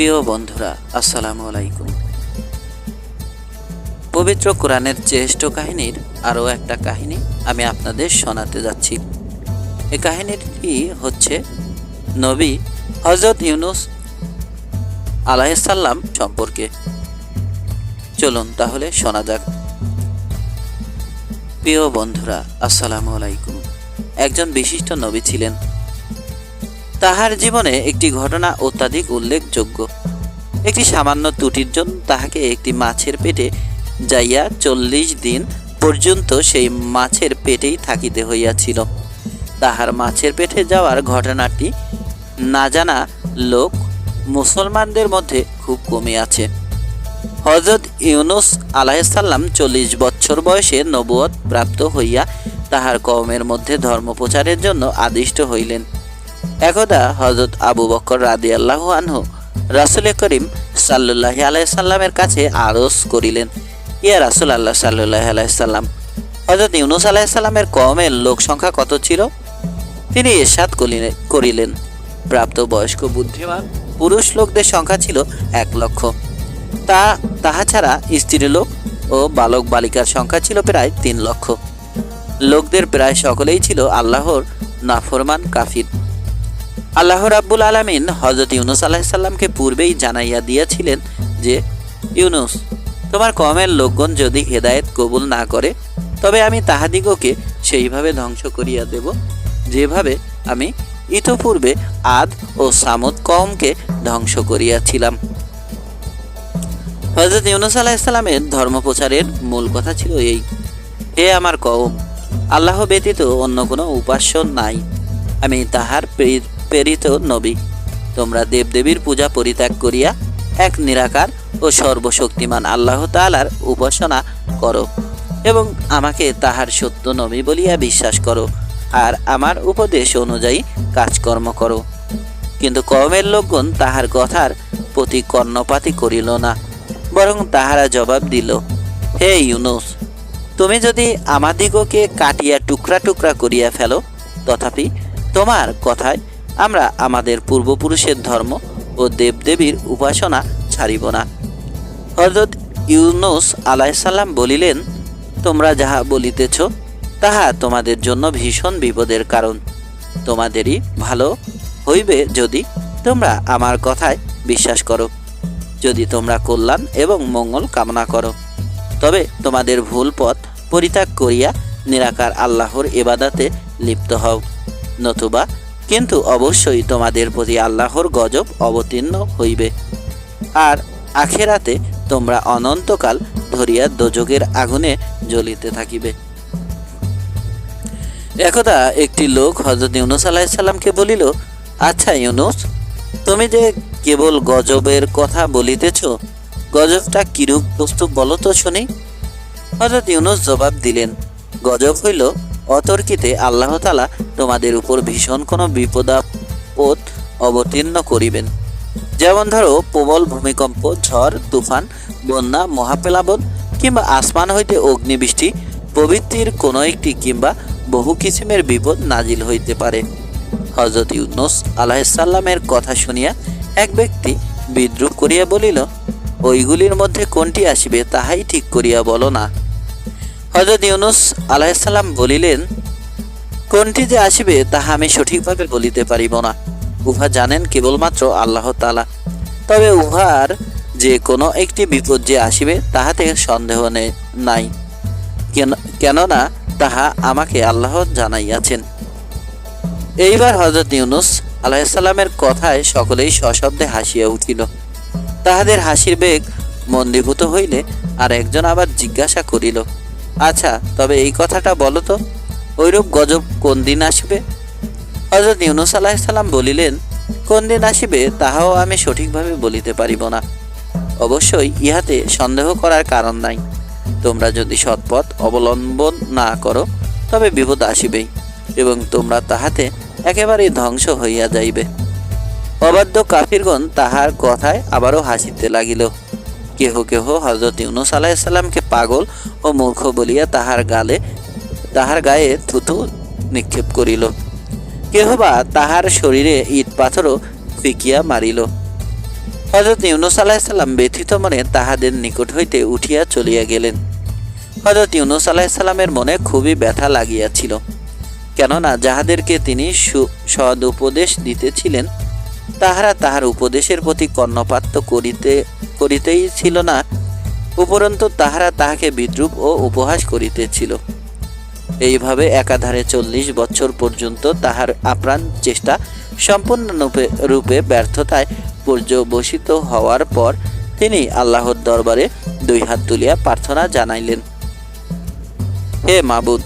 প্রিয় বন্ধুরা, আসসালামু আলাইকুম। পবিত্র কোরআনের জ্যেষ্ঠ কাহিনীর আরও একটা কাহিনী আমি আপনাদের শোনাতে যাচ্ছি। এই কাহিনীটি হচ্ছে নবী হজরত ইউনুস আলাইসাল্লাম সম্পর্কে। চলুন তাহলে শোনা যাক। প্রিয় বন্ধুরা, আসসালামু আলাইকুম। একজন বিশিষ্ট নবী ছিলেন। তাহার জীবনে একটি ঘটনা অত্যাধিক উল্লেখযোগ্য। একটি সামান্য ত্রুটির জন্য তাহাকে একটি মাছের পেটে যাইয়া চল্লিশ দিন পর্যন্ত সেই মাছের পেটেই থাকিতে হইয়াছিল। তাহার মাছের পেটে যাওয়ার ঘটনাটি না জানা লোক মুসলমানদের মধ্যে খুব কমে আছে। হজরত ইউনুস আলাহিসাল্লাম চল্লিশ বছর বয়সে নবুয়ত প্রাপ্ত হইয়া তাহার কওমের মধ্যে ধর্ম প্রচারের জন্য আদিষ্ট হইলেন। একদা হজরত আবু বকর রাদি আল্লাহ আনহু রাসুল করিম সাল্লাহ আলাইসাল্লামের কাছে আরজ করিলেন, ইয়া রাসুল আল্লাহ সাল্লাহ আলাইসাল্লাম হজরত ইউনুস আলাইসাল্লামের কমের লোক সংখ্যা কত ছিল? তিনি এরশাদ করিলেন, প্রাপ্ত বয়স্ক বুদ্ধিমান পুরুষ লোকদের সংখ্যা ছিল এক লক্ষ। তা, তাহা ছাড়া স্ত্রী লোক ও বালক বালিকার সংখ্যা ছিল প্রায় তিন লক্ষ। লোকদের প্রায় সকলেই ছিল আল্লাহর নাফরমান কাফির। আল্লাহ রাব্বুল আলামিন হজরত ইউনুস আলাহিসাল্লামকে পূর্বেই জানাইয়া দিয়েছিলেন যে, ইউনুস, তোমার কমের লোকগণ যদি হেদায়েত কবুল না করে, তবে আমি তাহাদিগকে সেইভাবে ধ্বংস করিয়া দেব, যেভাবে আমি ইতপূর্বে আদ ও সামদ কমকে ধ্বংস করিয়াছিলাম। হজরত ইউনুস আলাহিসাল্লামের ধর্ম প্রচারের মূল কথা ছিল এই, হে আমার কওম, আল্লাহ ব্যতীত অন্য কোনো উপাস্য নাই। আমি তাহার প্রেরিত নবী। তোমরা দেবদেবীর পূজা পরিত্যাগ করিয়া এক নিরাকার ও সর্বশক্তিমান আল্লাহ তাআলার উপাসনা করো এবং আমাকে তাহার সত্য নবী বলিয়া বিশ্বাস করো আর আমার উপদেশ অনুযায়ী কাজকর্ম করো। কিন্তু কমের লোকগণ তাহার কথার প্রতি কর্ণপাতি করিল না, বরং তাহারা জবাব দিল, হে ইউনুস, তুমি যদি আমাদিগকে কাটিয়া টুকরা টুকরা করিয়া ফেলো, তথাপি তোমার কথায় আমরা আমাদের পূর্বপুরুষের ধর্ম ও দেবদেবীর উপাসনা ছাড়িব না। হজরত ইউনুস আলাইসাল্লাম বলিলেন, তোমরা যাহা বলিতেছ, তাহা তোমাদের জন্য ভীষণ বিপদের কারণ। তোমাদেরই ভালো হইবে যদি তোমরা আমার কথায় বিশ্বাস করো। যদি তোমরা কল্যাণ এবং মঙ্গল কামনা করো, তবে তোমাদের ভুল পথ পরিত্যাগ করিয়া নিরাকার আল্লাহর এবাদাতে লিপ্ত হও, নতুবা কিন্তু অবশ্যই তোমাদের প্রতি আল্লাহর গজব অবতীর্ণ হইবে। আর আখেরাতে তোমরা অনন্তকাল ধরিয়া দোজগের আগুনে জ্বলিতে থাকিবে। একদা একটি লোক হজরত ইউনুস আলাহিসাল্লামকে বলিল আচ্ছা ইউনুস, তুমি যে কেবল গজবের কথা বলিতেছ, গজবটা কিরূপ বস্তু বলো তো শুনি? হজরত ইউনুস জবাব দিলেন, গজব হইল অতর্কিতে আল্লাহ তালা তোমাদের উপর ভীষণ কোনো বিপদাপদ অবতীর্ণ করিবেন। যেমন ধরো, প্রবল ভূমিকম্প, ঝড়, তুফান, বন্যা, মহাপেলাবন কিংবা আসমান হইতে অগ্নিবৃষ্টি প্রভৃতির কোনো একটি কিংবা বহু কিসিমের বিপদ নাজিল হইতে পারে। হজরত ইউনুস আলাহিসাল্লামের কথা শুনিয়া এক ব্যক্তি বিদ্রুপ করিয়া বলিল, ওইগুলির মধ্যে কোনটি আসিবে তাহাই ঠিক করিয়া বলো না। হজরত ইউনুস আলাহিসাল্লাম বলিলেন, কোনটি যে আসিবে তাহা আমি সঠিকভাবে বলিতে পারিব না। উহা জানেন কেবলমাত্র আল্লাহ তালা তবে উহার যে কোনো একটি বিপদ যে আসিবে তাহাতে সন্দেহ নাই। কেন, কেননা তাহা আমাকে আল্লাহ জানাইয়াছেন। এইবার হজরত ইউনুস আলাইসাল্লামের কথায় সকলেই সশব্দে হাসিয়া উঠিল। তাহাদের হাসির বেগ মন্দীভূত হইলে আর একজন আবার জিজ্ঞাসা করিল আচ্ছা তবে এই কথাটা বলো তো ওইরূপ গজব কোন দিন আসবে? হজরত ইউনুস আলাহিসাল্লাম বলিলেন, কোন দিন আসিবে তাহাও আমি সঠিকভাবে বলিতে পারিব না। অবশ্যই ইহাতে সন্দেহ করার কারণ নাই। তোমরা যদি সৎপথ অবলম্বন না করো, তবে বিপদ আসিবেই, এবং তোমরা তাহাতে একেবারেই ধ্বংস হইয়া যাইবে। অবাধ্য কাফিরগণ তাহার কথায় আবারও হাসিতে লাগিল। কেহ কেহ হজরত ইউনুস আলাহিসাল্লামকে পাগল ও মূর্খ বলিয়া তাহার গালে, তাহার গায়ে থুতু নিক্ষেপ করিল। কেহ বা তাহার শরীরে ইট পাথরও ফিকিয়া মারিল। হজরত ইউনুস আলাহিসাল্লাম ব্যথিত মনে তাহাদের নিকট হইতে উঠিয়া চলিয়া গেলেন। হজরত ইউনুস আলাহিসাল্লামের মনে খুবই ব্যথা লাগিয়াছিল। কেননা যাহাদেরকে তিনি সদ উপদেশ দিতেছিলেন তাহারা তাহার উপদেশের প্রতি কর্ণপাত করিতে, করিতেই ছিল না, উপরন্তু তাহারা তাহাকে বিদ্রুপ ও উপহাস করিতেছিল। এইভাবে একাধারে চল্লিশ বছর পর্যন্ত তাহার আপ্রাণ চেষ্টা সম্পূর্ণ রূপে- রূপে ব্যর্থতায় পর্যবসিত হওয়ার পর তিনি আল্লাহর দরবারে দুই হাত তুলিয়া প্রার্থনা জানাইলেন। হে মাবুদ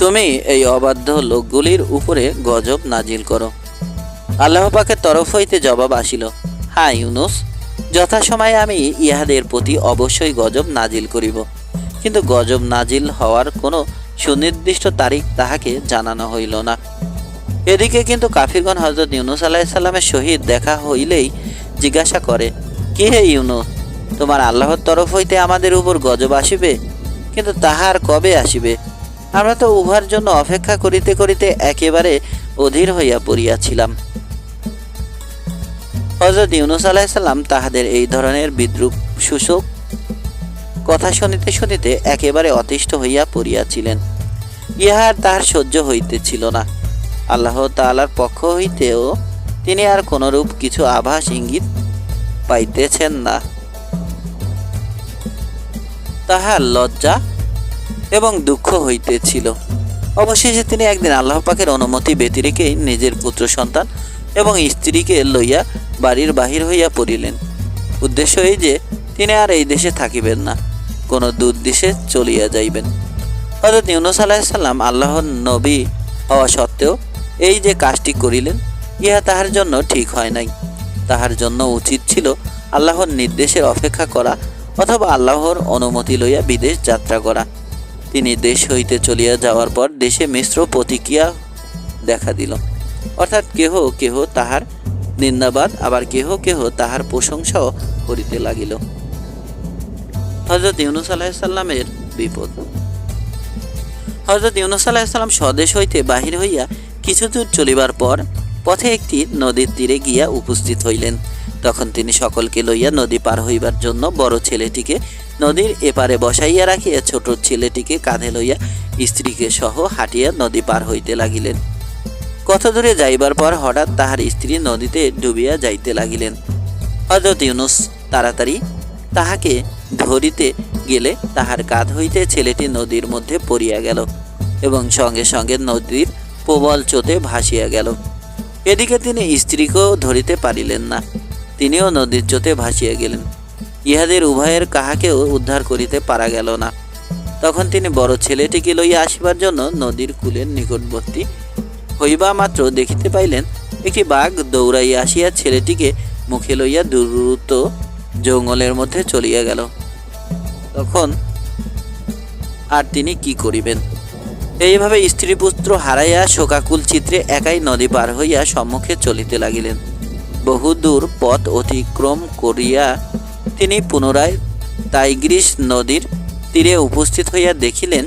তুমি এই অবাধ্য লোকগুলির উপরে গজব নাজিল করো। আল্লাহ পাকের তরফ হইতে জবাব আসিল হ্যাঁ ইউনুস, যথাসময়ে আমি ইহাদের প্রতি অবশ্যই গজব নাজিল করিব। কিন্তু গজব নাজিল হওয়ার কোনো সুনির্দিষ্ট তারিখ তাহাকে জানানো হইল না। এদিকে কিন্তু কাফিরগণ হজরত ইউনুস আলাহিসাল্লামের সহিত দেখা হইলেই জিজ্ঞাসা করে, কি হে ইউনুস, তোমার আল্লাহর তরফ হইতে আমাদের উপর গজব আসিবে? কিন্তু তাহার কবে আসিবে? আমরা তো উহার জন্য অপেক্ষা করিতে করিতে একেবারে অধীর হইয়া পড়িয়াছিলাম। হজরত ইউনুস আলাহিসাল্লাম তাহাদের এই ধরনের বিদ্রুপ শোষক কথা শুনিতে শুনিতে একেবারে অতিষ্ঠ হইয়া পড়িয়াছিলেন। ইহার তাহার সহ্য হইতেছিল না। আল্লাহ তাআলার পক্ষ হইতেও তিনি আর কোনরূপ কিছু আভাস ইঙ্গিত পাইতেছেন না। তাহার লজ্জা এবং দুঃখ হইতেছিল। অবশেষে তিনি একদিন আল্লাহ পাকের অনুমতি ব্যতিরেকে নিজের পুত্র সন্তান এবং স্ত্রীকে লইয়া বাড়ির বাহির হইয়া পড়িলেন। উদ্দেশ্য এই যে, তিনি আর এই দেশে থাকিবেন না, কোনো দূর দেশে চলিয়া যাইবেন। হজরত ইউনুস আলাহিসাল্লাম আল্লাহর নবী হওয়া সত্ত্বেও এই যে কাজটি করিলেন, ইহা তাহার জন্য ঠিক হয় নাই। তাহার জন্য উচিত ছিল আল্লাহর নির্দেশের অপেক্ষা করা অথবা আল্লাহর অনুমতি লইয়া বিদেশ যাত্রা করা। তিনি দেশ হইতে চলিয়া যাওয়ার পর দেশে মিশ্র প্রতিক্রিয়া দেখা দিল। অর্থাৎ কেহ কেহ তাহার নিন্দাবাদ, আবার কেহ কেহ তাহার প্রশংসাও করিতে লাগিল। হজরত ইউনুস আলাহিসাল্লামের বিপদ। হজরত ইউনুস আলাহিসাল্লাম স্বদেশ হইতে বাহির হইয়া কিছু দূর চলিবার পর পথে একটি নদীর তীরে গিয়া উপস্থিত হইলেন। তখন তিনি সকলকে লইয়া নদী পার হইবার জন্য বড় ছেলেটিকে নদীর এপারে বসাইয়া রাখিয়া ছোট ছেলেটিকে কাঁধে লইয়া স্ত্রীকে সহ হাঁটিয়া নদী পার হইতে লাগিলেন। কত দূরে যাইবার পর হঠাৎ তাহার স্ত্রী নদীতে ডুবিয়া যাইতে লাগিলেন। হজরত ইউনুস তাড়াতাড়ি তাহাকে ধরিতে গেলে তাহার কাঁধ হইতে ছেলেটি নদীর মধ্যে পড়িয়া গেল এবং সঙ্গে সঙ্গে নদীর প্রবল চোতে ভাসিয়া গেল। এদিকে তিনি স্ত্রীকেও ধরিতে পারিলেন না। তিনিও নদীর চোতে ভাসিয়া গেলেন। ইহাদের উভয়ের কাহাকেও উদ্ধার করিতে পারা গেল না। তখন তিনি বড় ছেলেটিকে লইয়া আসিবার জন্য নদীর কুলের নিকটবর্তী হইবা মাত্র দেখিতে পাইলেন, একটি বাঘ দৌড়াইয়া আসিয়া ছেলেটিকে মুখে লইয়া দ্রুত জঙ্গলের মধ্যে চলিয়া গেল। তখন আর তিনি কি করিবেন? এইভাবে স্ত্রী পুত্র হারাইয়া শোকাকুল চিত্রে একাই নদী পার হইয়া সম্মুখে চলিতে লাগিলেন। বহুদূর পথ অতিক্রম করিয়া তিনি পুনরায় টাইগ্রিস নদীর তীরে উপস্থিত হইয়া দেখিলেন,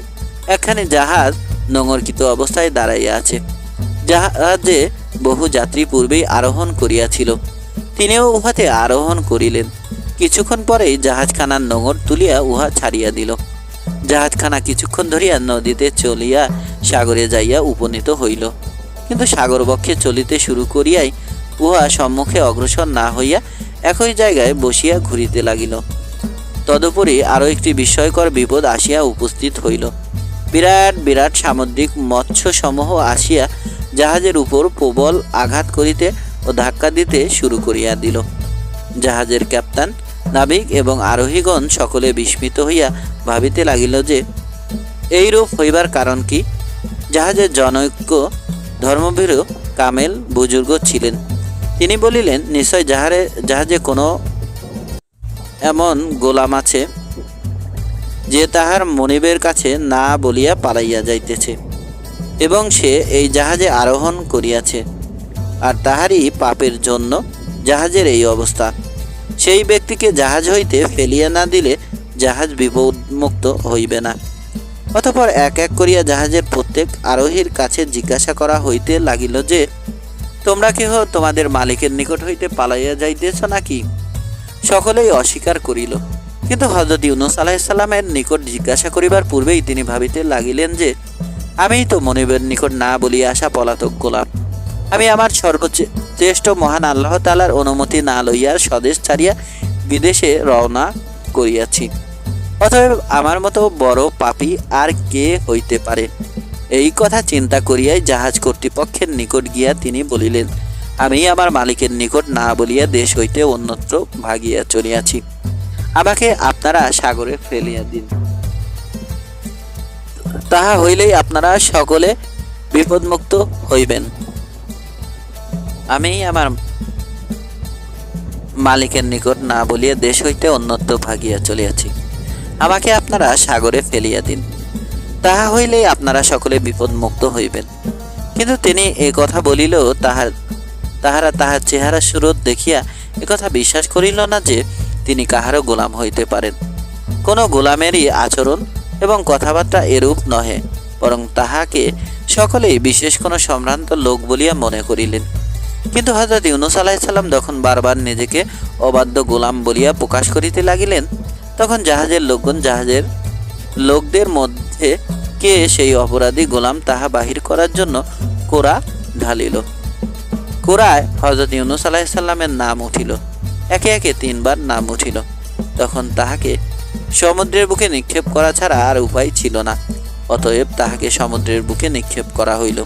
এখানে জাহাজ নোঙরকৃত অবস্থায় দাঁড়াইয়া আছে, জাহাজে বহু যাত্রী পূর্বেই আরোহণ করিয়াছিল। তিনিও উহাতে আরোহণ করিলেন। কিছুক্ষণ পরেই জাহাজখানার নোঙর তুলিয়া উহা ছাড়িয়া দিল। জাহাজখানা কিছুক্ষণ ধরিয়া নদীতে চলিয়া সাগরে যাইয়া উপনীত হইল। কিন্তু সাগর বক্ষে চলিতে শুরু করিয়াই উহা সম্মুখে অগ্রসর না হইয়া একই জায়গায় বসিয়া ঘুরিতে লাগিল। তদুপরি আরও একটি বিস্ময়কর বিপদ আসিয়া উপস্থিত হইল। বিরাট বিরাট সামুদ্রিক মৎস্যসমূহ আসিয়া জাহাজের উপর প্রবল আঘাত করিতে ও ধাক্কা দিতে শুরু করিয়া দিল। জাহাজের ক্যাপ্টেন নাবিক এবং আরোহীগণ সকলে বিস্মিত হইয়া ভাবিতে লাগিল যে, এইরূপ হইবার কারণ কি? জাহাজের জনৈক্য ধর্মভীরু কামেল বুজুর্গ ছিলেন। তিনি বলিলেন, নিশ্চয় জাহারে জাহাজে কোনো এমন গোলাম আছে, যে তাহার মনিবের কাছে না বলিয়া পালাইয়া যাইতেছে, এবং সে এই জাহাজে আরোহণ করিয়াছে, আর তাহারই পাপের জন্য জাহাজের এই অবস্থা। সেই ব্যক্তিকে জাহাজ হইতে ফেলিয়া না দিলে জাহাজ বিপদমুক্ত হইবে না। অতঃপর এক এক করিয়া জাহাজের প্রত্যেক আরোহীর কাছে জিজ্ঞাসা করা হইতে লাগিল যে তোমরা কেহ তোমাদের মালিকের নিকট হইতে পালাইয়া যাইতেছ নাকি? সকলেই অস্বীকার করিল। কিন্তু হজরত ইউনুস আলাহিসাল্লামের নিকট জিজ্ঞাসা করিবার পূর্বেই তিনি ভাবিতে লাগিলেন যে আমিই তো মনিবের নিকট না বলিয়া আসা পলাতক গোলাম। আমি আমার সর্বোচ্চ শ্রেষ্ঠ মহান আল্লাহ তালার অনুমতি না লইয়া স্বদেশ ছাড়িয়া বিদেশে রওনা করিয়াছি। অতএব আমার মতো বড় পাপী আর কে হইতে পারে? এই কথা চিন্তা করিয়াই জাহাজ কর্তৃপক্ষের নিকট গিয়া তিনি বলিলেন, আমি আমার মালিকের নিকট না বলিয়া দেশ হইতে অন্যত্র ভাগিয়া চলিয়াছি। আমাকে আপনারা সাগরে ফেলিয়া দিন। তাহা হইলেই আপনারা সকলে বিপদমুক্ত হইবেন। আমি আমার মালিকের নিকট না বলিয়া দেশ হইতে অন্যত্র ভাগিয়া চলিয়াছি। আমাকে আপনারা সাগরে ফেলিয়া দিন। তাহা হইলেই আপনারা সকলে বিপদমুক্ত হইবেন। কিন্তু তিনি এ কথা বলিলেও তাহার, তাহারা তাহার চেহারা সুরত দেখিয়া একথা বিশ্বাস করিল না যে তিনি কাহারও গোলাম হইতে পারেন। কোনো গোলামেরই আচরণ এবং কথাবার্তা এরূপ নহে, বরং তাহাকে সকলেই বিশেষ কোনো সম্ভ্রান্ত লোক বলিয়া মনে করিলেন। কিন্তু হজরত ইউনুস আলাহিসাল্লাম যখন বারবার নিজেকে অবাধ্য গোলাম বলিয়া প্রকাশ করিতে লাগিলেন, তখন জাহাজের লোকগণ জাহাজের লোকদের মধ্যে কে সেই অপরাধী গোলাম তাহা বাহির করার জন্য কোরা ঢালিল। কোরায় হজরত ইউনুস আলাহিসাল্লামের নাম উঠিল। একে একে তিনবার নাম উঠিল। তখন তাহাকে সমুদ্রের বুকে নিক্ষেপ করা ছাড়া আর উপায় ছিল না। অতএব তাহাকে সমুদ্রের বুকে নিক্ষেপ করা হইল।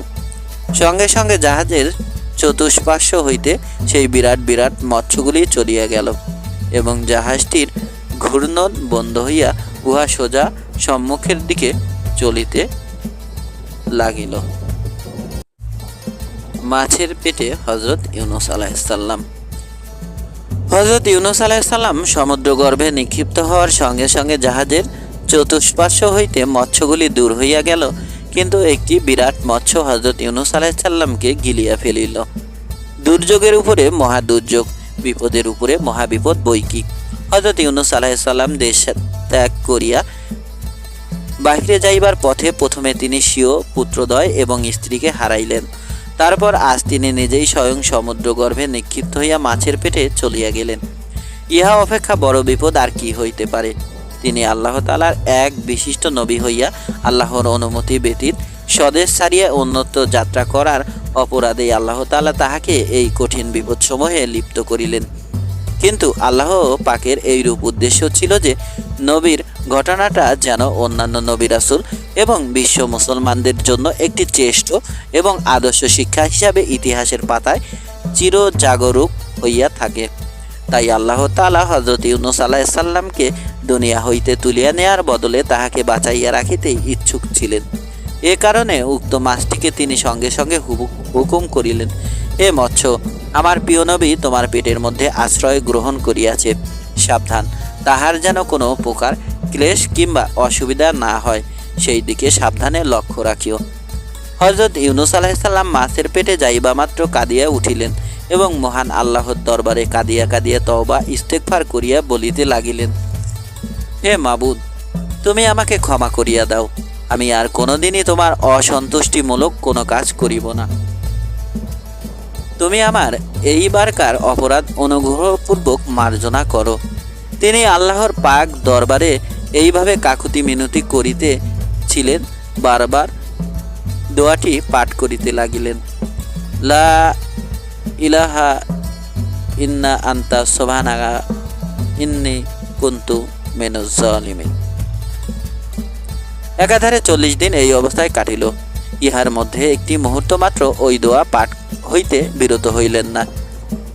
সঙ্গে সঙ্গে জাহাজের চতুষ্পার্শ্ব হইতে সেই বিরাট বিরাট মৎস্যগুলি চলিয়া গেল এবং জাহাজটির ঘূর্ণন বন্ধ হইয়া উহা সোজা সম্মুখের দিকে চলিতে লাগিল। মাছের পেটে হজরত ইউনুস আলাহিসাল্লাম হজরত ইউনুস আলাহিসাল্লাম সমুদ্র গর্ভে নিক্ষিপ্ত হওয়ার সঙ্গে সঙ্গে জাহাজের চতুষ্পার্শ্ব হইতে মৎস্যগুলি দূর হইয়া গেল, কিন্তু একটি বিরাট মৎস্য হজরত ইউনুস আলাহিসাল্লামকে গিলিয়া ফেলিল। দুর্যোগের উপরে মহা দুর্যোগ, বিপদের উপরে মহাবিপদ বৈকি। হজরত ইউনুস আলাহিসাল্লাম দেশ ত্যাগ করিয়া বাহিরে যাইবার পথে প্রথমে তিনি স্বীয় পুত্রদয় এবং স্ত্রীকে হারাইলেন। তারপর আজ তিনি নিজেই স্বয়ং সমুদ্র গর্ভে নিক্ষিপ্ত হইয়া মাছের পেটে চলিয়া গেলেন। ইহা অপেক্ষা বড় বিপদ আর কি হইতে পারে? তিনি আল্লাহ তালার এক বিশিষ্ট নবী হইয়া আল্লাহর অনুমতি ব্যতীত স্বদেশ ছাড়িয়া অন্যত্র যাত্রা করার অপরাধে আল্লাহ তাআলা তাহাকে এই কঠিন বিপদসমূহে লিপ্ত করিলেন। কিন্তু আল্লাহ পাকের এইরূপ উদ্দেশ্য ছিল যে নবীর ঘটনাটা যেন অন্যান্য নবী রাসূল এবং বিশ্ব মুসলমানদের জন্য একটি চেষ্ট এবং আদর্শ শিক্ষা হিসাবে ইতিহাসের পাতায় চির জাগরুক হইয়া থাকে। তাই আল্লাহ তাআলা হজরত ইউনুস আলাইসাল্লামকে দুনিয়া হইতে তুলিয়া নেয়ার বদলে তাহাকে বাঁচাইয়া রাখিতেই ইচ্ছুক ছিলেন। এ কারণে উক্ত মাছটিকে তিনি সঙ্গে সঙ্গে হুকুম করিলেন। হে মৎস্য, আমার প্রিয় নবী তোমার পেটের মধ্যে আশ্রয় গ্রহণ করিয়াছে। সাবধান, তাহার যেন কোনো প্রকার ক্লেশ কিংবা অসুবিধা না হয় সেই দিকে সাবধানে লক্ষ্য রাখিও। হজরত ইউনুস আলাহিসাল্লাম মাছের পেটে যাইবা মাত্র কাঁদিয়া উঠিলেন এবং মহান আল্লাহর দরবারে কাঁদিয়া কাঁদিয়া তওবা ইস্তেকফার করিয়া বলিতে লাগিলেন, হে মাবুদ, তুমি আমাকে ক্ষমা করিয়া দাও। আমি আর কোনোদিনই তোমার অসন্তুষ্টিমূলক কোনো কাজ করিব না। তুমি আমার এইবারকার অপরাধ অনুগ্রহপূর্বক মার্জনা করো। তিনি আল্লাহর পাক দরবারে এইভাবে কাকুতি মিনতি করিতে ছিলেন, বারবার দোয়াটি পাঠ করিতে লাগিলেন। লা ইলাহা ইন্না আন্তা সোভানাগা ইন্নি কুন্তু মেনুজ্জলিমিন একাধারে চল্লিশ দিন এই অবস্থায় কাটিল। ইহার মধ্যে একটি মুহূর্ত মাত্র ওই দোয়া পাঠ হইতে বিরত হইলেন না।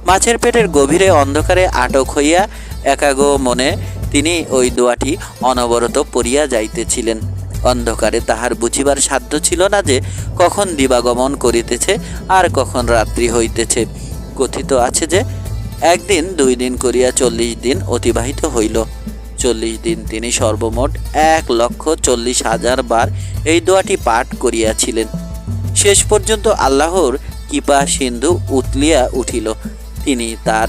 মাছের পেটের গভীরে অন্ধকারে আটক হইয়া একাগো মনে তিনি ওই দোয়াটি অনবরত পড়িয়া যাইতেছিলেন। অন্ধকারে তাহার বুঝিবার সাধ্য ছিল না যে কখন দিবাগমন করিতেছে আর কখন রাত্রি হইতেছে। কথিত আছে যে একদিন, দুই দিন করিয়া চল্লিশ দিন অতিবাহিত হইল। চল্লিশ দিন তিনি সর্বমোট এক লক্ষ চল্লিশ হাজার বার এই দোয়াটি পাঠ করিয়াছিলেন। শেষ পর্যন্ত আল্লাহর কৃপা সিন্ধু উতলিয়া উঠিল। তিনি তার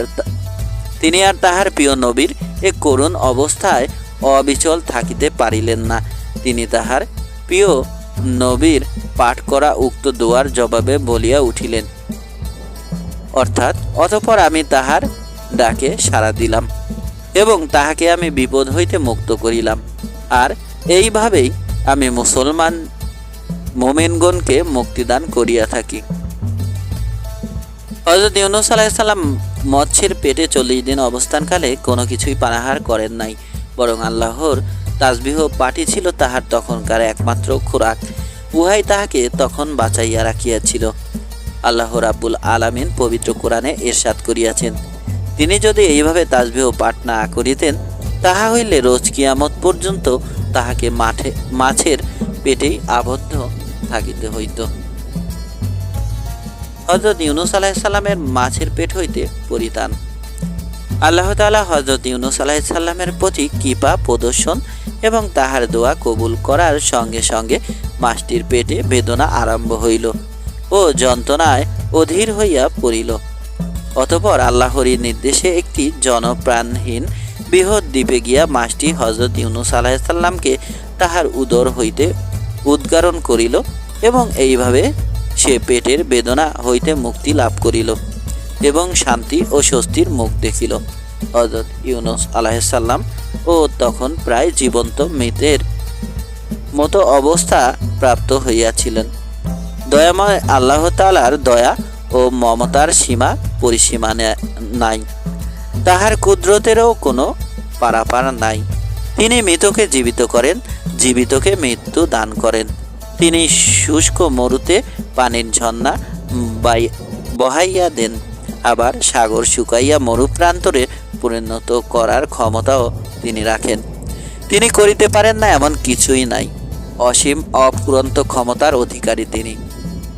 তিনি আর তাহার প্রিয় নবীর এ করুণ অবস্থায় অবিচল থাকিতে পারিলেন না। তিনি তাহার প্রিয় নবীর পাঠ করা উক্ত দোয়ার জবাবে বলিয়া উঠিলেন, অর্থাৎ অতঃপর আমি তাহার ডাকে সাড়া দিলাম এবং তাহাকে আমি বিপদ হইতে মুক্ত করিলাম। আর এইভাবেই আমি মুসলমান মোমেনগণকে মুক্তিদান করিয়া থাকি। হজরত ইউনুস আলাইসাল্লাম মৎস্যের পেটে চল্লিশ দিন অবস্থানকালে কোনো কিছুই পানাহার করেন নাই, বরং আল্লাহর তাসবিহ পাটি ছিল তাহার তখনকার একমাত্র খোরাক। উহাই তাহাকে তখন বাঁচাইয়া রাখিয়াছিল। আল্লাহ রাব্বুল আলামিন পবিত্র কোরআনে এরশাদ করিয়াছেন, তিনি যদি এইভাবে তাসবিহ পাঠ না করিতেন, তাহা হইলে রোজ কিয়ামত পর্যন্ত তাহাকে মাঠে, মাছের পেটেই আবদ্ধ থাকিতে হইত। হজরত ইউনুস আলাহিসাল্লামের মাছের পেট হইতে পরিতান আল্লাহ তাআলা হজরত ইউনুস আলাহিসাল্লামের প্রতি কৃপা, প্রদর্শন এবং তাহার দোয়া কবুল করার সঙ্গে সঙ্গে মাছটির পেটে বেদনা আরম্ভ হইল ও যন্ত্রণায় অধীর হইয়া পড়িল। অতপর আল্লাহরই নির্দেশে একটি জনপ্রাণহীন বৃহৎ দ্বীপে গিয়া মাছটি হজরত ইউনুস আলাহিসাল্লামকে তাহার উদর হইতে উদ্গারণ করিল এবং এইভাবে সে পেটের বেদনা হইতে মুক্তি লাভ করিল এবং শান্তি ও স্বস্তির মুখ দেখিল। হজরত ইউনুস আলাহিসাল্লাম ও তখন প্রায় জীবন্ত মৃতের মতো অবস্থা প্রাপ্ত হইয়াছিলেন। দয়াময় আল্লাহ তালার দয়া ও মমতার সীমা পরিসীমা নাই। তাহার কুদরতেরও কোনো পারাপার নাই। তিনি মৃতকে জীবিত করেন, জীবিতকে মৃত্যু দান করেন। তিনি শুষ্ক মরুতে পানির ঝর্ণা বাই বহাইয়া দেন। আবার সাগর শুকাইয়া মরুপ্রান্তরে পরিণত করার ক্ষমতাও তিনি রাখেন। তিনি করিতে পারেন না এমন কিছুই নাই। অসীম অপুরন্ত ক্ষমতার অধিকারী তিনি।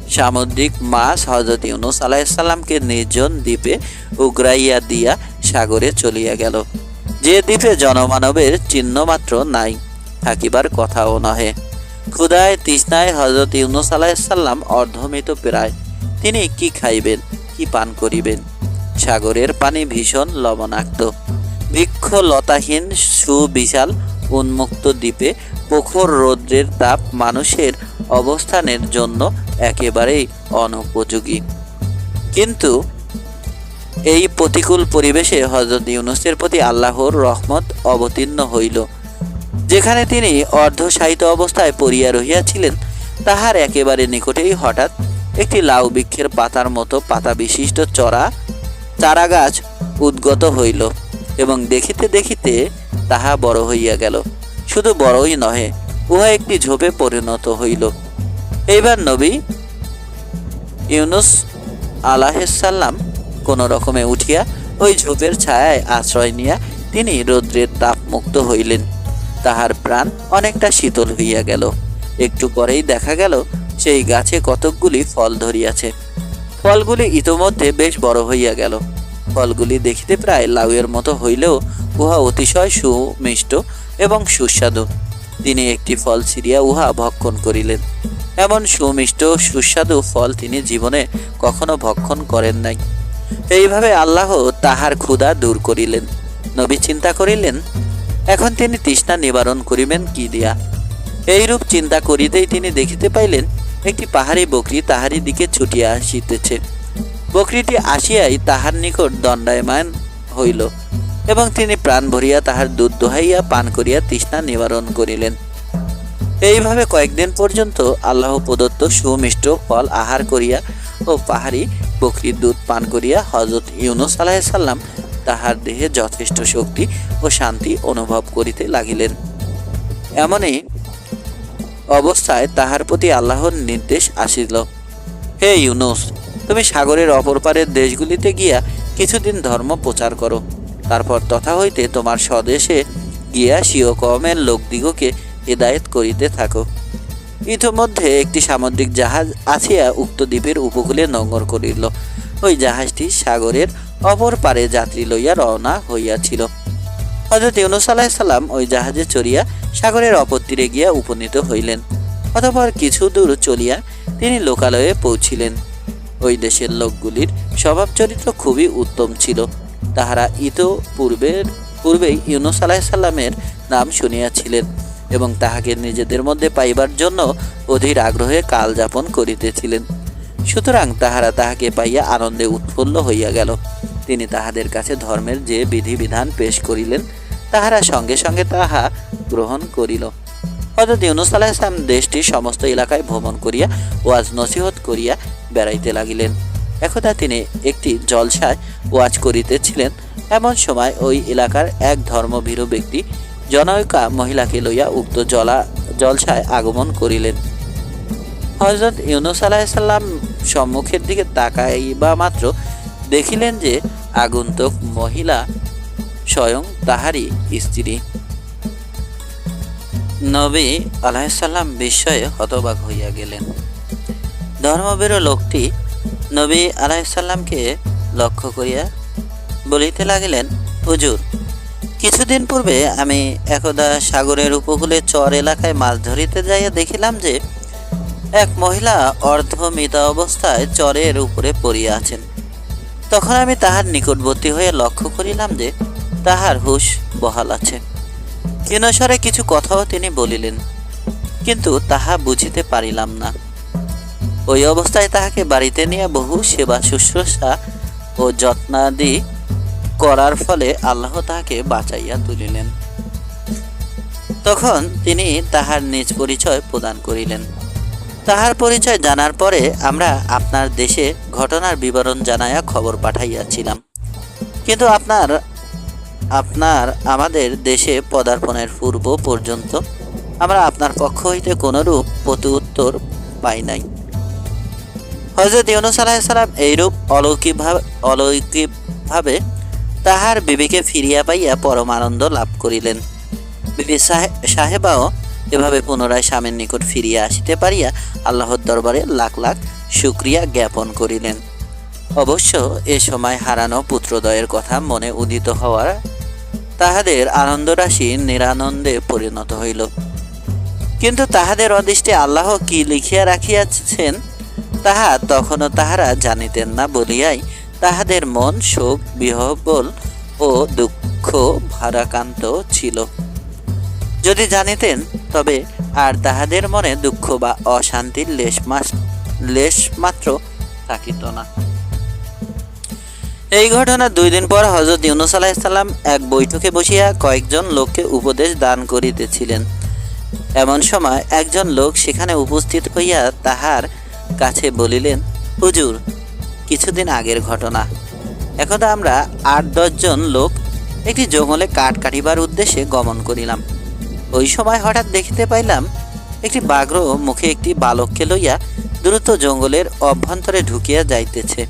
সামুদ্রিক মাছ হজরত ইউনুস আলাইসাল্লামকে নির্জন দ্বীপে উগরাইয়া দিয়া সাগরে চলিয়া গেল। যে দ্বীপে জনমানবের চিহ্ন মাত্র নাই, থাকিবার কথাও নহে। ক্ষুদায় তৃষ্ণায় হজরত ইউনুস আলাইসাল্লাম অর্ধমৃত প্রায়। তিনি কি খাইবেন, কি পান করিবেন? সাগরের পানি ভীষণ লবণাক্ত। বৃক্ষ লতাহীন, সুবিশাল, উন্মুক্ত দ্বীপে প্রখর রৌদ্রের তাপ মানুষের অবস্থানের জন্য একেবারেই অনুপযোগী। কিন্তু এই প্রতিকূল পরিবেশে হজরত ইউনুসের প্রতি আল্লাহর রহমত অবতীর্ণ হইল। যেখানে তিনি অর্ধসাহিত অবস্থায় পড়িয়া রহিয়াছিলেন, তাহার একেবারে নিকটেই হঠাৎ একটি লাউ বৃক্ষের পাতার মতো পাতা বিশিষ্ট চড়া চারা গাছ উদ্গত হইল এবং দেখিতে দেখিতে তাহা বড় হইয়া গেল। শুধু বড়ই নহে, উহা একটি ঝোপে পরিণত হইল। এইবার নবী ইউনুস আলাহিসাল্লাম কোন রকমে উঠিয়া ওই ঝোপের ছায়ায় আশ্রয় নিয়া তিনি রৌদ্রের তাপ মুক্ত হইলেন। তাহার প্রাণ অনেকটা শীতল হইয়া গেল। একটু পরেই দেখা গেল, সেই গাছে কতকগুলি ফল ধরিয়াছে। ফলগুলি ইতোমধ্যে বেশ বড় হইয়া গেল। ফলগুলি দেখিতে প্রায় লাউয়ের মতো হইলেও উহা অতিশয় সুমিষ্ট এবং সুস্বাদু। তিনি একটি ফল ছিঁড়িয়া উহা ভক্ষণ করিলেন। এমন সুমিষ্ট সুস্বাদু ফল তিনি জীবনে কখনো ভক্ষণ করেন নাই। এইভাবে আল্লাহ তাহার ক্ষুধা দূর করিলেন। নবী চিন্তা করিলেন এখন তিনি তৃষ্ণা নিবারণ করিবেন কি দিয়া? এইরূপ চিন্তা করিতেই তিনি দেখিতে পাইলেন, একটি পাহাড়ি বকরি তাহারি দিকে ছুটিয়া আসিতেছে। বকরিটি আসিয়াই তাহার নিকট দণ্ডায়মান হইল এবং তিনি প্রাণ ভরিয়া তাহার দুধ দোহাইয়া পান করিয়া তৃষ্ণা নিবারণ করিলেন। এইভাবে কয়েকদিন পর্যন্ত আল্লাহ প্রদত্ত সুমিষ্ট ফল আহার করিয়া ও পাহাড়ি বকরির দুধ পান করিয়া হজরত ইউনুস আলাহিসাল্লাম তাহার দেহে যথেষ্ট শক্তি ও শান্তি অনুভব করিতে লাগিলেন। এমনই অবস্থায় তাহার প্রতি আল্লাহর নির্দেশ আসিল। হে ইউনুস, তুমি সাগরের অপর পারের দেশগুলিতে গিয়া কিছুদিন ধর্ম প্রচার করো। তারপর তথা হইতে তোমার স্বদেশে গিয়া স্বীয় কমের লোকদিগকে হেদায়েত করিতে থাকো। ইতোমধ্যে একটি সামুদ্রিক জাহাজ আসিয়া উক্ত দ্বীপের উপকূলে নঙ্গর করিল। ওই জাহাজটি সাগরের অপর পারে যাত্রী লইয়া রওনা হইয়াছিল। হজরত ইউনুস আলাহিসাল্লাম ওই জাহাজে চড়িয়া সাগরের অপর তীরে গিয়া উপনীত হইলেন। অতঃপর কিছু দূর চলিয়া তিনি লোকালয়ে পৌঁছিলেন। ওই দেশের লোকগুলির স্বভাব চরিত্র খুবই উত্তম ছিল। তাহারা ইতো পূর্বের পূর্বেই ইউনুস আলাহিসাল্লামের নাম শুনিয়াছিলেন এবং তাহাকে নিজেদের মধ্যে পাইবার জন্য অধীর আগ্রহে কাল যাপন করিতেছিলেন। সুতরাং তাহারা তাহাকে পাইয়া আনন্দে উৎফুল্ল হইয়া গেল। তিনি তাহাদের কাছে ধর্মের যে বিধিবিধান পেশ করিলেন, তাহারা সঙ্গে সঙ্গে তাহা গ্রহণ করিল। হজরত ইউনুস আলাইসলাম দেশটির সমস্ত এলাকায় ভ্রমণ করিয়া ওয়াজ নসিহত করিয়া বেড়াইতে লাগিলেন। একদা তিনি একটি জলসায় ওয়াজ করিতেছিলেন। এমন সময় ওই এলাকার এক ধর্মভীরু ব্যক্তি জনৈকা মহিলাকে লইয়া উক্ত জলা, জলসায় আগমন করিলেন। হজরত ইউনুস আলাহিসাল্লাম সম্মুখের দিকে তাকাইবা মাত্র দেখিলেন যে আগন্তুক মহিলা স্বয়ং তাহারই স্ত্রী। নবী আলাহিসাল্লাম বিস্ময়ে হতবাক হইয়া গেলেন। ধর্মবীর লোকটি নবী আলাহিসাল্লামকে লক্ষ্য করিয়া বলিতে লাগিলেন, হুজুর, কিছুদিন পূর্বে আমি একদা সাগরের উপকূলে চর এলাকায় মাছ ধরিতে যাইয়া দেখিলাম যে এক মহিলা অর্ধমৃতা অবস্থায় চরের উপরে পড়িয়া আছেন। তখন আমি তাহার নিকটবর্তী হয়ে লক্ষ্য করিলাম যে তাহার হুশ বহাল আছে। ক্ষীণস্বরে কিছু কথাও তিনি বলিলেন, কিন্তু তাহা বুঝিতে পারিলাম না। ওই অবস্থায় তাহাকে বাড়িতে নিয়ে বহু সেবা, শুশ্রূষা ও যত্নাদি করার ফলে আল্লাহ তাহাকে বাঁচাইয়া তুলিলেন। তখন তিনি তাহার নিজ পরিচয় প্রদান করিলেন। তাহার পরিচয় জানার পরে আমরা আপনার দেশে ঘটনার বিবরণ জানাইয়া খবর পাঠাইয়াছিলাম। কিন্তু আপনার আপনার আমাদের দেশে পদার্পণের পূর্ব পর্যন্ত আমরা আপনার পক্ষ হইতে কোনরূপ প্রতি উত্তর পাই নাই। হজরত ইউনুস আলাহিসাল্লাম এইরূপ অলৌকিকভাবে অলৌকিকভাবে তাহার বিবিকে ফিরিয়া পাইয়া পরম আনন্দ লাভ করিলেন। বিবি সাহেবাও এভাবে পুনরায় স্বামীর নিকট ফিরিয়া আসিতে পারিয়া আল্লাহর দরবারে লাখ লাখ শুক্রিয়া জ্ঞাপন করিলেন। অবশ্য এ সময় হারানো পুত্রদয়ের কথা মনে উদিত হওয়ার তাহাদের আনন্দরাশি নিরানন্দে পরিণত হইল। কিন্তু তাহাদের অদৃষ্টে আল্লাহ কি লিখিয়া রাখিয়াছেন, তাহা তখনও তাহারা জানিতেন না বলিয়াই তাহাদের মন শোক, বিহবল ও দুঃখ ভারাকান্ত ছিল। যদি জানিতেন তবে আর তাহাদের মনে দুঃখ বা অশান্তির লেশ মাস, লেশ মাত্র থাকিত না। এই ঘটনা দুই দিন পর হজরত ইউনুস আলাহিসাল্লাম এক বৈঠকে বসিয়া কয়েকজন লোককে উপদেশ দান করিতেছিলেন। এমন সময় একজন লোক সেখানে উপস্থিত হইয়া তাহার কাছে বলিলেন, হুজুর, কিছুদিন আগের ঘটনা। এখন আমরা আট দশজন লোক একটি জঙ্গলে কাঠ কাটিবার উদ্দেশ্যে গমন করিলাম। ওই সময় হঠাৎ দেখিতে পাইলাম, একটি বাঘ্র মুখে একটি বালককে লইয়া দ্রুত জঙ্গলের অভ্যন্তরে ঢুকিয়া যাইতেছে।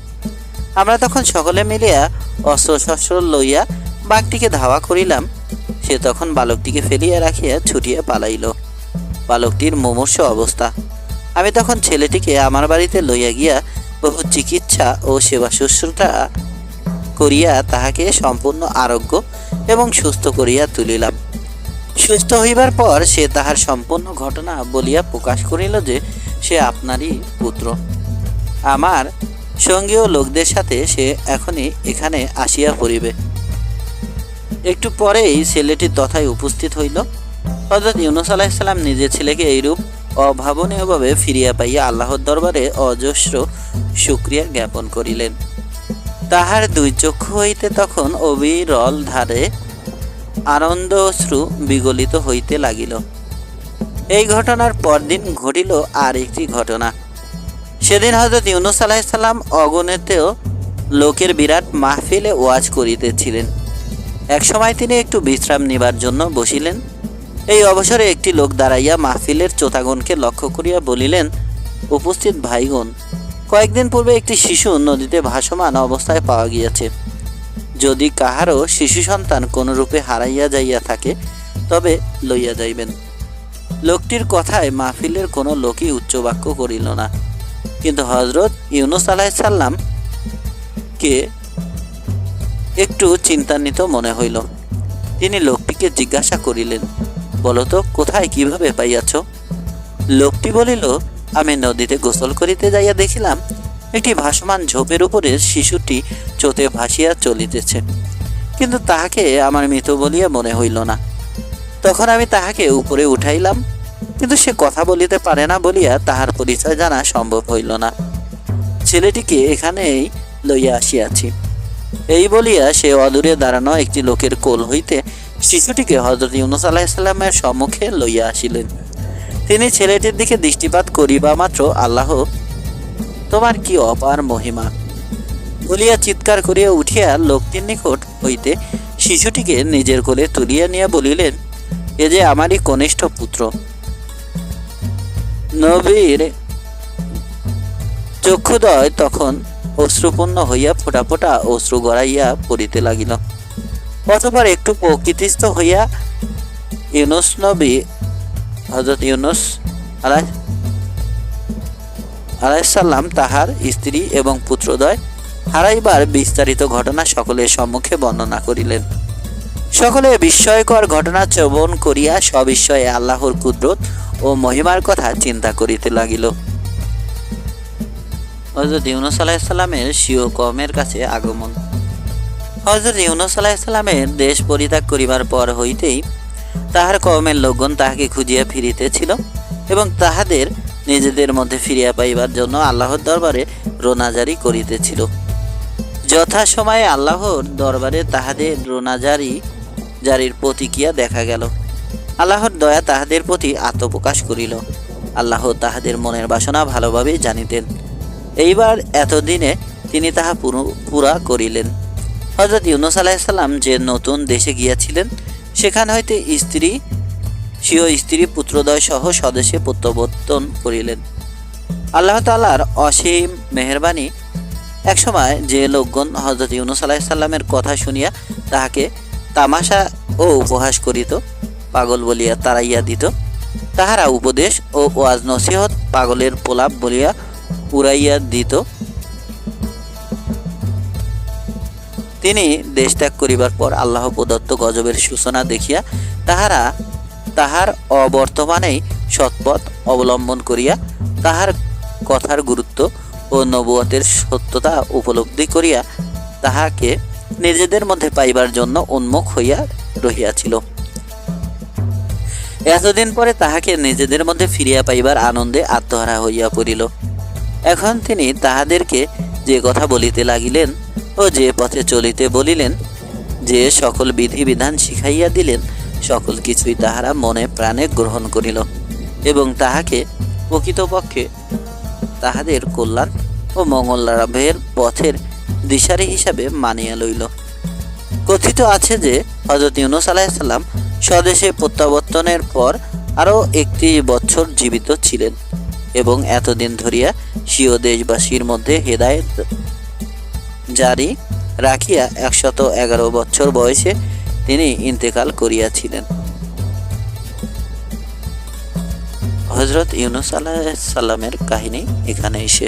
আমরা তখন সকলে মিলিয়া অস্ত্র শস্ত্র লইয়া বাঘটিকে ধাওয়া করিলাম। সে তখন বালকটিকে ফেলিয়া রাখিয়া ছুটিয়া পালাইল। বালকটির মুমূর্ষ অবস্থা। আমি তখন ছেলেটিকে আমার বাড়িতে লইয়া গিয়া বহু চিকিৎসা ও সেবা শুশ্রূষা করিয়া তাহাকে সম্পূর্ণ আরোগ্য এবং সুস্থ করিয়া তুলিলাম। সুস্থ হইবার পর সে তাহার সম্পূর্ণ ঘটনা বলিয়া প্রকাশ করিল যে সে আপনারই পুত্র। আমার সঙ্গীয় লোকদের সাথে সে এখনই এখানে আসিয়া পড়িবে। একটু পরেই ছেলেটি তথায় উপস্থিত হইল। হজরত ইউনুস আলাহিসাল্লাম নিজের ছেলেকে এইরূপ অভাবনীয়ভাবে ফিরিয়া পাইয়া আল্লাহর দরবারে অজস্র শুক্রিয়া জ্ঞাপন করিলেন। তাহার দুই চক্ষু হইতে তখন অবিরল ধারে আনন্দ অশ্রু বিগলিত হইতে লাগিল। এই ঘটনার পরদিন ঘটিল আর একটি ঘটনা। সেদিন হজরত ইউনুস আলাহিসাল্লাম অগণিতেও লোকের বিরাট মাহফিলে ওয়াজ করিতেছিলেন। এক সময় তিনি একটু বিশ্রাম নিবার জন্য বসিলেন। এই অবসরে একটি লোক দাঁড়াইয়া মাহফিলের চোতাগণকে লক্ষ্য করিয়া বলিলেন, উপস্থিত ভাইগণ, কয়েকদিন পূর্বে একটি শিশু নদীতে ভাসমান অবস্থায় পাওয়া গিয়েছে। যদি কাহারও শিশু সন্তান কোনরূপে হারাইয়া যাইয়া থাকে, তবে লইয়া যাইবেন। লোকটির কথায় মাহফিলের কোনো লোকই উচ্চবাক্য করিল না। কিন্তু হজরত ইউনুস আলাহিসাল্লাম কে একটু চিন্তান্বিত মনে হইল। তিনি লোকটিকে জিজ্ঞাসা করিলেন বলতো কোথায় কীভাবে পাইয়াছ? লোকটি বলিল, আমি নদীতে গোসল করিতে যাইয়া দেখিলাম একটি ভাসমান ঝোপের উপরে শিশুটি চোতে ভাসিয়া চলিতেছে। কিন্তু তাহাকে আমার মৃত বলিয়া মনে হইল না। তখন আমি তাহাকে উপরে উঠাইলাম, কিন্তু সে কথা বলিতে পারে না বলিয়া তাহার পরিচয় জানা সম্ভব হইল না। ছেলেটিকে এখানেই লইয়া আসিয়াছি। এই বলিয়া সে অদূরে দাঁড়ানো একটি লোকের কোল হইতে শিশুটিকে হজরত ইউনুস আলাহিসাল্লামের সম্মুখে লইয়া আসিলেন। তিনি ছেলেটির দিকে দৃষ্টিপাত করিবা মাত্র আল্লাহ তোমার কি অপার মহিমা? বলিয়া চিৎকার করিয়া উঠিয়া লোকটির নিকট হইতে শিশুটিকে নিজের কোলে তুলিয়া নিয়া বলিলেন, এ যে আমারই কনিষ্ঠ পুত্র। নবীর চক্ষুদয় তখন অশ্রুপূর্ণ হইয়া ফোটা ফোটা অশ্রু গড়াইয়া পড়িতে লাগিল। অতপর একটু প্রকৃতিস্থ হইয়া ইউনুস নবী হজরত ইউনুস আলাই আলাইসাল্লাম তাহার স্ত্রী এবং পুত্রদয় হারাইবার বিস্তারিত ঘটনা সকলের সম্মুখে বর্ণনা করিলেন। সকলে বিস্ময়কর ঘটনা শ্রবণ করিয়া সবিস্ময়ে আল্লাহর কুদরত ও মহিমার কথা চিন্তা করিতে লাগিল। হজরত ইউনুস আলাহিসাল্লামের সিও কমের কাছে আগমন। হজরত ইউনুস আলাহিসাল্লামের দেশ পরিত্যাগ করিবার পর হইতেই তাহার কমের লোকগণ তাহাকে খুঁজিয়া ফিরিতেছিল এবং তাহাদের নিজেদের মধ্যে ফিরিয়া পাইবার জন্য আল্লাহর দরবারে রোনাজারি করিতেছিল। যথাসময়ে আল্লাহর দরবারে তাহাদের রোনাজারি জারির প্রতিক্রিয়া দেখা গেল। আল্লাহর দয়া তাহাদের প্রতি আত্মপ্রকাশ করিল। আল্লাহ তাহাদের মনের বাসনা ভালোভাবেই জানিতেন। এইবার এতদিনে তিনি তাহা পুরো- পুরা করিলেন। হজরত ইউনুস আলাহিসাল্লাম যে নতুন দেশে গিয়াছিলেন, সেখান হইতে স্ত্রী স্বীয় স্ত্রী পুত্রদয় সহ স্বদেশে প্রত্যাবর্তন করিলেন। আল্লাহ তালার অসীম মেহরবানি একসময় যে লোকগণ হজরত ইউনুস আলাহিসাল্লামের কথা শুনিয়া তাহাকে তামাশা ও উপহাস করিত, পাগল বলিয়া তাড়াইয়া দিত, তাহারা উপদেশ ও ওয়াজ নসিহত পাগলের পোলাপ বলিয়া উড়াইয়া দিত। তিনি দেশ ত্যাগ করিবার পর আল্লাহ প্রদত্ত গজবের সূচনা দেখিয়া তাহারা তাহার অবর্তমানেই সৎপথ অবলম্বন করিয়া তাহার কথার গুরুত্ব ও নবুয়তের সত্যতা উপলব্ধি করিয়া তাহাকে নিজেদের মধ্যে পাইবার জন্য উন্মুখ হইয়া রহিয়াছিল। এতদিন পরে তাহাকে নিজেদের মধ্যে ফিরিয়া পাইবার আনন্দে আত্মহারা হইয়া পড়িল। এখন তিনি তাহাদেরকে যে কথা বলিতে লাগিলেন ও যে পথে চলিতে বলিলেন, যে সকল বিধিবিধান শিখাইয়া দিলেন সকল কিছুই তাহারা মনে প্রাণে গ্রহণ করিল এবং তাহাকে প্রকৃতপক্ষে তাহাদের কল্যাণ ও মঙ্গল লাভের পথের দিশারি হিসাবে মানিয়া লইল। কথিত আছে যে হজরত ইউনুস আলাহিসাল্লাম স্বদেশে প্রত্যাবর্তনের পর আরও একটি বছর জীবিত ছিলেন এবং এতদিন ধরিয়া স্বীয় দেশবাসীর মধ্যে হেদায়েত জারি রাখিয়া একশত এগারো বছর বয়সে তিনি ইন্তেকাল করিয়াছিলেন। হজরত ইউনুস আলাহ সাল্লামের কাহিনী এখানেই শেষ।